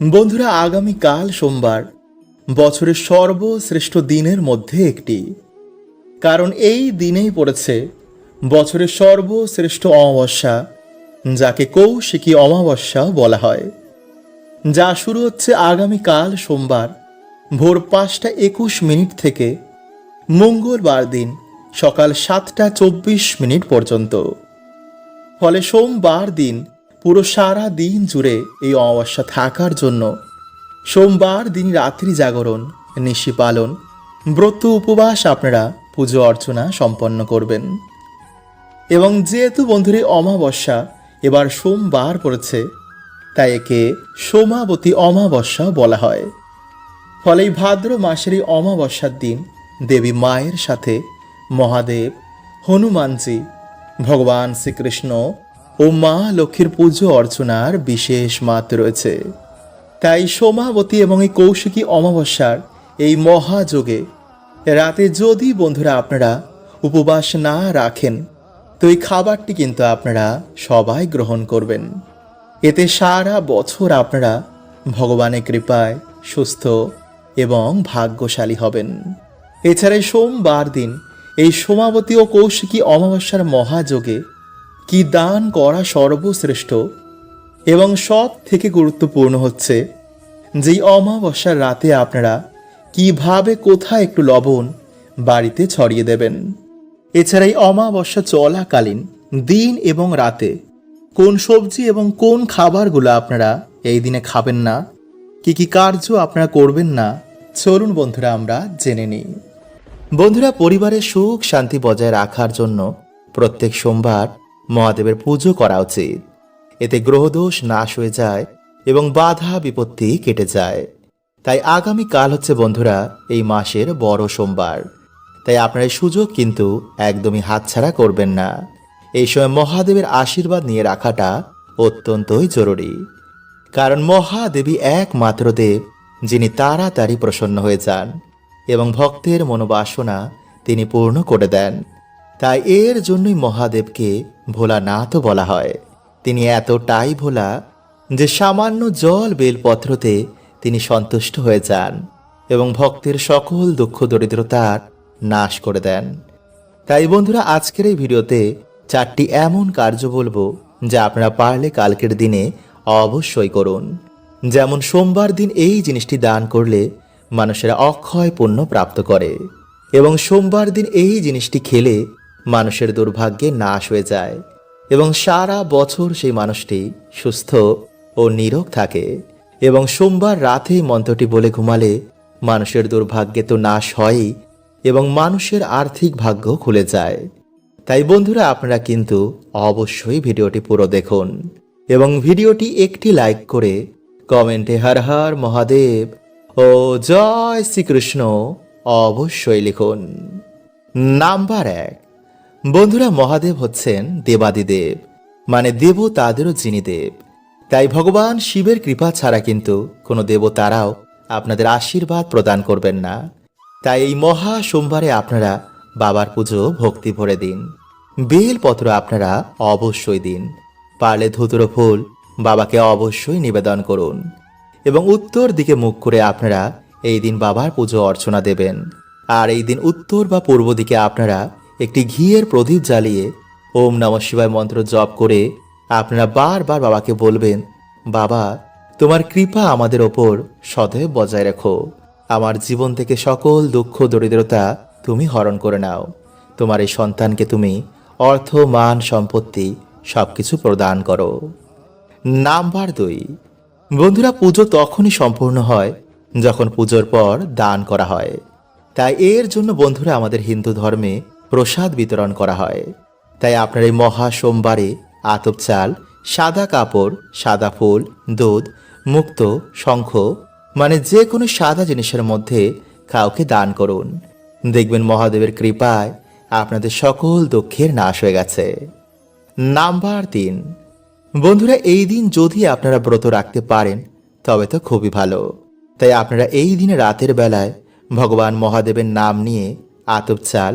বন্ধুরা আগামীকাল সোমবার, বছরের সর্বশ্রেষ্ঠ দিনের মধ্যে একটি। কারণ এই দিনেই পড়েছে বছরের সর্বশ্রেষ্ঠ অমাবস্যা, যাকে কৌশিকী অমাবস্যা বলা হয়। যা শুরু হচ্ছে আগামীকাল সোমবার, ভোর পাঁচটা একুশ মিনিট থেকে মঙ্গলবার দিন সকাল সাতটা চব্বিশ মিনিট পর্যন্ত। ফলে সোমবার দিন পুরো সারা দিন জুড়ে এই অমাবস্যা থাকার জন্য সোমবার দিন রাত্রি জাগরণ, নিশি পালন, ব্রত উপবাস আপনারা পুজো অর্চনা সম্পন্ন করবেন। এবং যেহেতু বন্ধুরে অমাবস্যা এবার সোমবার পড়েছে, তাই একে সোমাবতী অমাবস্যা বলা হয়। ফলে এই ভাদ্র মাসের এই অমাবস্যার দিন দেবী মায়ের সাথে মহাদেব, হনুমানজি, ভগবান শ্রীকৃষ্ণ ও মা লক্ষ্মীর পুজো অর্চনার বিশেষ মাত রয়েছে। তাই সোমাবতী এবং এই কৌশিকী অমাবস্যার এই মহাযোগে রাতে যদি বন্ধুরা আপনারা উপবাস না রাখেন, তো এই খাবারটি কিন্তু আপনারা সবাই গ্রহণ করবেন। এতে সারা বছর আপনারা ভগবানের কৃপায় সুস্থ এবং ভাগ্যশালী হবেন। এছাড়া সোমবার দিন এই সোমাবতী ও কৌশিকী অমাবস্যার মহাযোগে কি দান করা সর্বশ্রেষ্ঠ এবং সব থেকে গুরুত্বপূর্ণ হচ্ছে যেই অমাবস্যার রাতে আপনারা কীভাবে কোথায় একটু লবণ বাড়িতে ছড়িয়ে দেবেন। এছাড়া এই অমাবস্যা চলাকালীন দিন এবং রাতে কোন সবজি এবং কোন খাবারগুলো আপনারা এই দিনে খাবেন না, কি কি কার্য আপনারা করবেন না, চলুন বন্ধুরা আমরা জেনে নিই। বন্ধুরা, পরিবারের সুখ শান্তি বজায় রাখার জন্য প্রত্যেক সোমবার মহাদেবের পুজো করা উচিত। এতে গ্রহদোষ নাশ হয়ে যায় এবং বাধা বিপত্তি কেটে যায়। তাই আগামী কাল হচ্ছে বন্ধুরা, এই মাসের বড় সোমবার। তাই আপনার সুযোগ কিন্তু একদমই হাতছাড়া করবেন না। এই সময় মহাদেবের আশীর্বাদ নিয়ে রাখাটা অত্যন্তই জরুরি। কারণ মহাদেবী একমাত্র দেব, যিনি তাড়াতাড়ি প্রসন্ন হয়ে যান এবং ভক্তের মনোবাসনা তিনি পূর্ণ করে দেন। তাই এর জন্যই মহাদেবকে ভোলানাথও বলা হয়। তিনি এতটাই ভোলা যে সামান্য জল বেলপত্রতে তিনি সন্তুষ্ট হয়ে যান এবং ভক্তের সকল দুঃখ দরিদ্রতার নাশ করে দেন। তাই বন্ধুরা, আজকের এই ভিডিওতে চারটি এমন কার্য বলব যা আপনারা পারলে কালকের দিনে অবশ্যই করুন। যেমন সোমবার দিন এই জিনিসটি দান করলে মানুষেরা অক্ষয় পণ্য প্রাপ্ত করে এবং সোমবার দিন এই জিনিসটি খেলে মানুষের দুর্ভাগ্যে নাশ হয়ে যায় এবং সারা বছর সেই মানুষটি সুস্থ ও নিরোগ থাকে এবং সোমবার রাতে মন্ত্রটি বলে ঘুমালে মানুষের দুর্ভাগ্যে তো নাশ হয়ই এবং মানুষের আর্থিক ভাগ্য খুলে যায়। তাই বন্ধুরা, আপনারা কিন্তু অবশ্যই ভিডিওটি পুরো দেখুন এবং ভিডিওটি একটি লাইক করে কমেন্টে হর হর মহাদেব ও জয় শ্রীকৃষ্ণ অবশ্যই লিখুন। নাম্বার এক। বন্ধুরা মহাদেব হচ্ছেন দেবাদিদেব মানে দেব তাদেরও যিনি দেব তাই ভগবান শিবের কৃপা ছাড়া কিন্তু কোনো দেবতারাও আপনাদের আশীর্বাদ প্রদান করবেন না। তাই এই মহা সোমবারে আপনারা বাবার পুজো, ভক্তি ভরে দিন। বেলপত্র আপনারা অবশ্যই দিন। পারলে ধুতুরো ফুল বাবাকে অবশ্যই নিবেদন করুন। এবং উত্তর দিকে মুখ করে আপনারা এই দিন বাবার পুজো অর্চনা দেবেন। আর এই দিন উত্তর বা পূর্ব দিকে আপনারা একটি ঘিয়ের প্রদীপ জ্বালিয়ে ওম নম শিবায় মন্ত্র জপ করে আপনারা বারবার বাবাকে বলবেন, বাবা, তোমার কৃপা আমাদের ওপর সদৈব বজায় রেখো। আমার জীবন থেকে সকল দুঃখ, দরিদ্রতা তুমি হরণ করে নাও। তোমার এই সন্তানকে তুমি অর্থ, মান, সম্পত্তি সবকিছু প্রদান করো। নাম্বার দুই। বন্ধুরা, পুজো তখনই সম্পূর্ণ হয় যখন পুজোর পর দান করা হয়। তাই এর জন্য বন্ধুরা, আমাদের হিন্দু ধর্মে প্রসাদ বিতরণ করা হয়। তাই আপনার এই মহা সোমবারে আতপ চাল, সাদা কাপড়, সাদা ফুল, দুধ, মুক্ত, শঙ্খ মানে যে কোনো সাদা জিনিসের মধ্যে কাউকে দান করুন। দেখবেন মহাদেবের কৃপায় আপনাদের সকল দুঃখের নাশ হয়ে গেছে। নাম্বার তিন। বন্ধুরা, এই দিন যদি আপনারা ব্রত রাখতে পারেন, তবে তো খুবই ভালো। তাই আপনারা এই দিনে রাতের বেলায় ভগবান মহাদেবের নাম নিয়ে আতপ চাল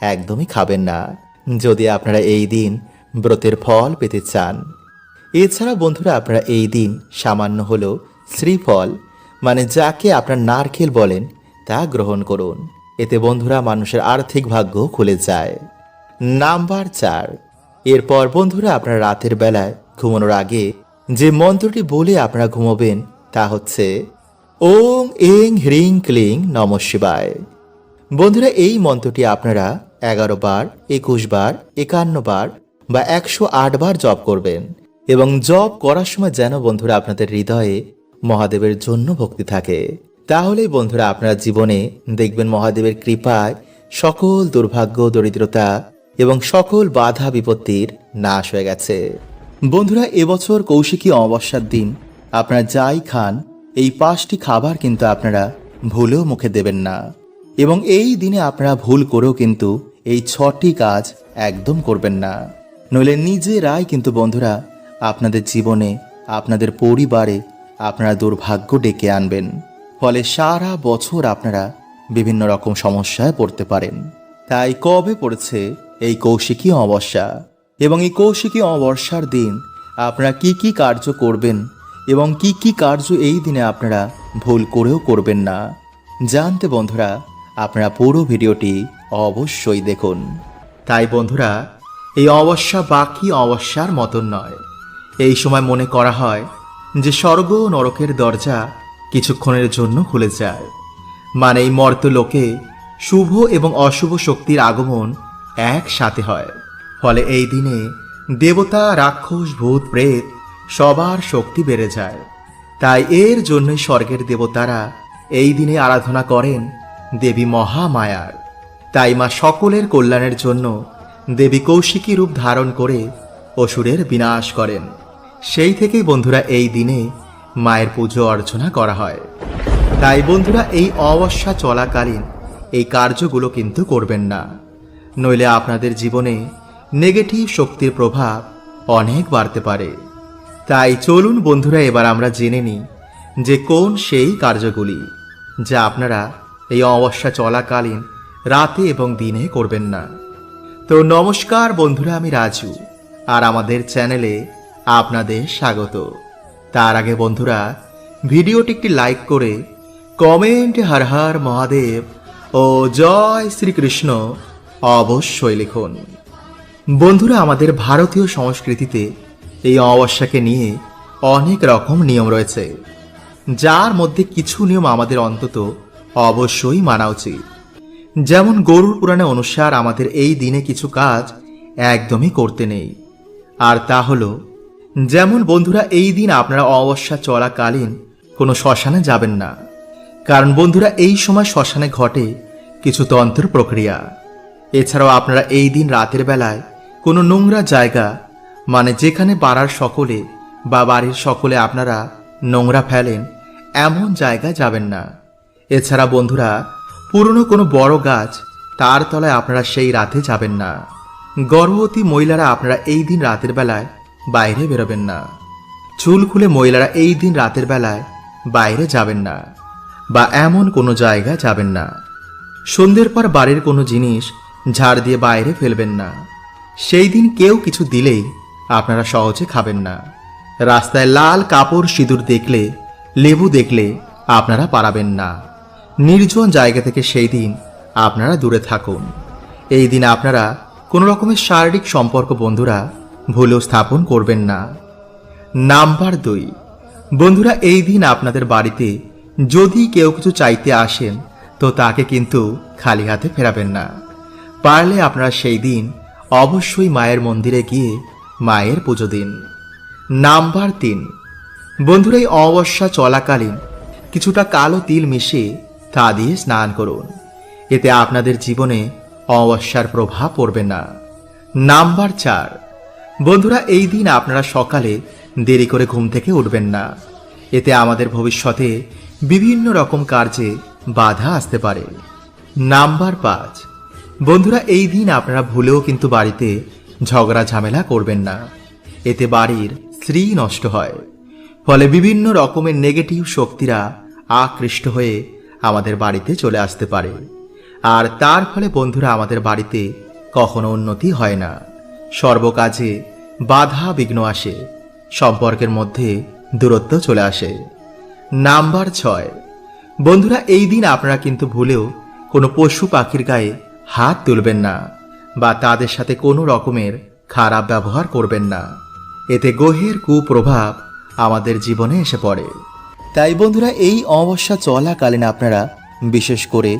একদমই খাবেন না। যদি আপনারা এই দিন ব্রতের ফল পেতে চান। এছাড়া বন্ধুরা, আপনারা এই দিন সামান্য হলো শ্রীফল মানে যাকে আপনার নারকেল বলেন, তা গ্রহণ করুন। এতে বন্ধুরা, মানুষের আর্থিক ভাগ্য খুলে যায়। নাম্বার চার। এরপর বন্ধুরা, আপনার রাতের বেলায় ঘুমানোর আগে যে মন্ত্রটি বলে আপনারা ঘুমোবেন, তা হচ্ছে, ওং, এং, হ্রিং, ক্লিং, নম শিবায়। বন্ধুরা, এই মন্ত্রটি আপনারা এগারো বার, একুশ বার, একান্ন বার বা একশো আট বার জপ করবেন এবং জপ করার সময় যেন বন্ধুরা আপনাদের হৃদয়ে মহাদেবের জন্য ভক্তি থাকে। তাহলেই বন্ধুরা আপনারা জীবনে দেখবেন মহাদেবের কৃপায় সকল দুর্ভাগ্য, দরিদ্রতা এবং সকল বাধা, বিপত্তির নাশ হয়ে গেছে। বন্ধুরা, এবছর কৌশিকী অমাবস্যার দিন, আপনারা যাই খান, এই পাঁচটি খাবার কিন্তু আপনারা ভুলেও মুখে দেবেন না। এবং এই দিনে আপনারা ভুল করেও কিন্তু এই ছটি কাজ একদম করবেন না। নইলে নিজেরাই কিন্তু বন্ধুরা, আপনাদের জীবনে, আপনাদের পরিবারে আপনারা দুর্ভাগ্য ডেকে আনবেন। ফলে সারা বছর আপনারা বিভিন্ন রকম সমস্যায় পড়তে পারেন। তাই কবে পড়েছে এই কৌশিকী অমাবস্যা? এবং এই কৌশিকী অমাবস্যার দিন আপনারা কি কি কার্য করবেন এবং কি কি কার্য এই দিনে আপনারা ভুল করেও করবেন না? জানতে বন্ধুরা আপনারা পুরো ভিডিওটি অবশ্যই দেখুন। তাই বন্ধুরা, এই অবস্যা বাকি অবস্যার মতন নয়। এই সময় মনে করা হয় যে স্বর্গ ও নরকের দরজা কিছুক্ষণের জন্য খুলে যায়। মানে এই মর্ত লোকে শুভ এবং অশুভ শক্তির আগমন একসাথে হয়। ফলে এই দিনে দেবতা, রাক্ষস, ভূত, প্রেত সবার শক্তি বেড়ে যায়। তাই এর জন্যই স্বর্গের দেবতারা এই দিনে আরাধনা করেন দেবী মহামায়ার। তাই মা সকলের কল্যাণের জন্য দেবী কৌশিকী রূপ ধারণ করে অসুরের বিনাশ করেন। সেই থেকেই বন্ধুরা এই দিনে মায়ের পুজো অর্চনা করা হয়। তাই বন্ধুরা এই অবস্যা চলাকালীন এই কার্যগুলো কিন্তু করবেন না। নইলে আপনাদের জীবনে নেগেটিভ শক্তির প্রভাব অনেক বাড়তে পারে। তাই চলুন বন্ধুরা এবার আমরা জেনে নিই যে কোন সেই কার্যগুলি যা আপনারা এই অমাবস্যা চলাকালীন, রাতে এবং দিনে করবেন না। তো নমস্কার বন্ধুরা, আমি রাজু, আর আমাদের চ্যানেলে আপনাদের স্বাগত। তার আগে বন্ধুরা, ভিডিওটি একটি লাইক করে কমেন্ট হর হর মহাদেব ও জয় শ্রীকৃষ্ণ অবশ্যই লিখুন। বন্ধুরা, আমাদের ভারতীয় সংস্কৃতিতে এই অমাবস্যাকে নিয়ে অনেক রকম নিয়ম রয়েছে। যার মধ্যে কিছু নিয়ম আমাদের অন্তত অবশ্যই মানা উচিত। যেমন গরুর পুরাণে অনুসার আমাদের এই দিনে কিছু কাজ একদমই করতে নেই। আর তা হলো, যেমন বন্ধুরা এই দিন আপনারা অবস্যা চলাকালীন কোনো শ্মশানে যাবেন না। কারণ বন্ধুরা এই সময় শ্মশানে ঘটে কিছু তন্ত্র প্রক্রিয়া। এছাড়াও আপনারা এই দিন রাতের বেলায় কোনো নোংরা জায়গা মানে যেখানে পাড়ার সকলে বা বাড়ির সকলে আপনারা নোংরা ফেলেন, এমন জায়গায় যাবেন না। এছাড়া বন্ধুরা, পুরনো কোনো বড় গাছ তার তলায় আপনারা সেই রাতে যাবেন না। গর্ভবতী মহিলারা আপনারা এই দিন রাতের বেলায় বাইরে বেরোবেন না। চুল খুলে মহিলারা এই দিন রাতের বেলায় বাইরে যাবেন না বা এমন কোনো জায়গায় যাবেন না। সন্ধ্যের পর বাড়ির কোনো জিনিস ঝাড় দিয়ে বাইরে ফেলবেন না। সেই দিন কেউ কিছু দিলেই আপনারা সহজে খাবেন না। রাস্তায় লাল কাপড় সিঁদুর দেখলে, লেবু দেখলে আপনারা পারাবেন না। নির্জন জায়গা থেকে সেই দিন আপনারা দূরে থাকুন। এই দিন আপনারা কোনো রকমের শারীরিক সম্পর্ক বন্ধুরা ভুলেও স্থাপন করবেন না। নাম্বার দুই। বন্ধুরা, এই দিন আপনাদের বাড়িতে যদি কেউ কিছু চাইতে আসেন, তো তাকে কিন্তু খালি হাতে ফেরাবেন না। পারলে আপনারা সেই দিন অবশ্যই মায়ের মন্দিরে গিয়ে মায়ের পুজো দিন। নাম্বার তিন। বন্ধুরা, এই অমাবস্যা চলাকালীন কিছুটা কালো তিল মিশিয়ে তা দিয়ে স্নান করুন। এতে আপনাদের জীবনে অমাবস্যার প্রভাব পড়বে না। নাম্বার চার। বন্ধুরা, এই দিন আপনারা সকালে দেরি করে ঘুম থেকে উঠবেন না। এতে আমাদের ভবিষ্যতে বিভিন্ন রকম কার্যে বাধা আসতে পারে। নাম্বার পাঁচ। বন্ধুরা, এই দিন আপনারা ভুলেও কিন্তু বাড়িতে ঝগড়া, ঝামেলা করবেন না। এতে বাড়ির স্ত্রী নষ্ট হয়। ফলে বিভিন্ন রকমের নেগেটিভ শক্তিরা আকৃষ্ট হয়ে আমাদের বাড়িতে চলে আসতে পারে। আর তার ফলে বন্ধুরা আমাদের বাড়িতে কখনো উন্নতি হয় না। সর্বকাজে বাধা বিঘ্ন আসে। সম্পর্কের মধ্যে দূরত্ব চলে আসে। নাম্বার ছয়। বন্ধুরা, এই দিন আপনারা কিন্তু ভুলেও কোনো পশু পাখির গায়ে হাত তুলবেন না বা তাদের সাথে কোনো রকমের খারাপ ব্যবহার করবেন না। এতে গ্রহের কুপ্রভাব আমাদের জীবনে এসে পড়ে। তাই বন্ধুরা, এই অমাবস্যা চলাকালীন আপনারা, বিশেষ করে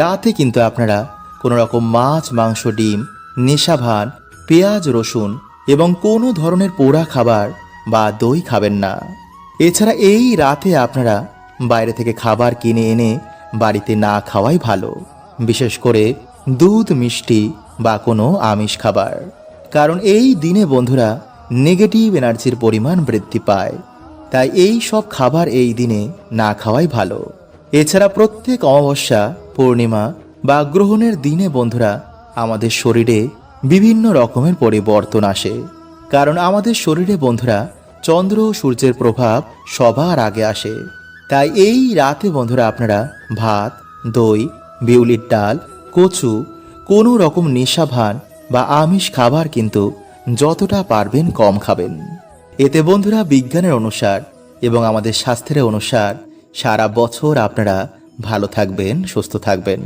রাতে কিন্তু আপনারা কোনো রকম মাছ, মাংস, ডিম নেশাভান পেঁয়াজ, রসুন এবং কোনো ধরনের পোড়া খাবার বা দই খাবেন না। এছাড়া এই রাতে আপনারা বাইরে থেকে খাবার কিনে এনে বাড়িতে না খাওয়াই ভালো, বিশেষ করে দুধ, মিষ্টি বা কোনো আমিষ খাবার। কারণ এই দিনে বন্ধুরা নেগেটিভ এনার্জির পরিমাণ বৃদ্ধি পায়। তাই এই সব খাবার এই দিনে না খাওয়াই ভালো। এছাড়া প্রত্যেক অমাবস্যা, পূর্ণিমা বা গ্রহণের দিনে বন্ধুরা, আমাদের শরীরে বিভিন্ন রকমের পরিবর্তন আসে। কারণ আমাদের শরীরে বন্ধুরা, চন্দ্র ও সূর্যের প্রভাব সবার আগে আসে। তাই এই রাতে বন্ধুরা আপনারা ভাত, দই, বিউলির ডাল, কচু, কোনো রকম নেশাভান বা আমিষ খাবার কিন্তু যতটা পারবেন কম খাবেন। এতে বন্ধুরা বিজ্ঞানের অনুসার এবং আমাদের স্বাস্থ্যের অনুসার সারা বছর আপনারা ভালো থাকবেন, সুস্থ থাকবেন।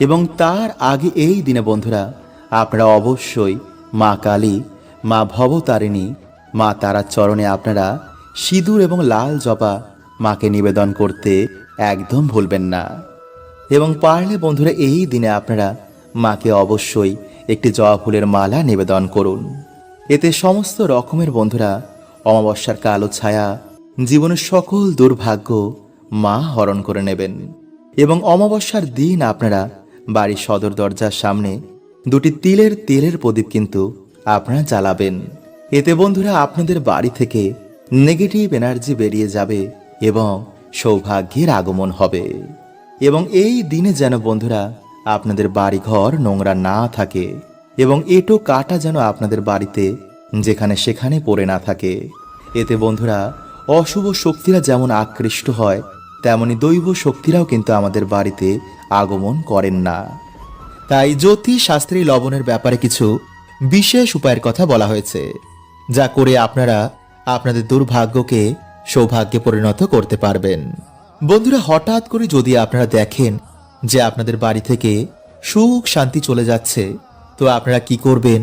এবং তার আগে এই দিনে বন্ধুরা আপনারা অবশ্যই মা কালী, মা ভবতারিণী, মা তারার চরণে আপনারা সিঁদুর এবং লাল জবা মাকে নিবেদন করতে একদম ভুলবেন না। এবং পারলে বন্ধুরা এই দিনে আপনারা মাকে অবশ্যই একটি জবা ফুলের মালা নিবেদন করুন। এতে সমস্ত রকমের বন্ধুরা অমাবস্যার কালো ছায়া জীবনের সকল দুর্ভাগ্য মা হরণ করে নেবেন। এবং অমাবস্যার দিন আপনারা বাড়ির সদর দরজার সামনে দুটি তিলের তেলের প্রদীপ কিন্তু আপনারা জ্বালাবেন। এতে বন্ধুরা আপনাদের বাড়ি থেকে নেগেটিভ এনার্জি বেরিয়ে যাবে এবং সৌভাগ্যের আগমন হবে। এবং এই দিনে যেন বন্ধুরা আপনাদের বাড়িঘর নোংরা না থাকে এবং এটো কাটা যেন আপনাদের বাড়িতে যেখানে সেখানে পড়ে না থাকে। এতে বন্ধুরা, অশুভ শক্তিরা যেমন আকৃষ্ট হয়, তেমনি দৈব শক্তিরাও কিন্তু আমাদের বাড়িতে আগমন করেন না। তাই জ্যোতিষ শাস্ত্রী লবণের ব্যাপারে কিছু বিশেষ উপায়ের কথা বলা হয়েছে, যা করে আপনারা আপনাদের দুর্ভাগ্যকে সৌভাগ্যে পরিণত করতে পারবেন। বন্ধুরা, হঠাৎ করে যদি আপনারা দেখেন যে আপনাদের বাড়ি থেকে সুখ শান্তি চলে যাচ্ছে, তো আপনারা কি করবেন?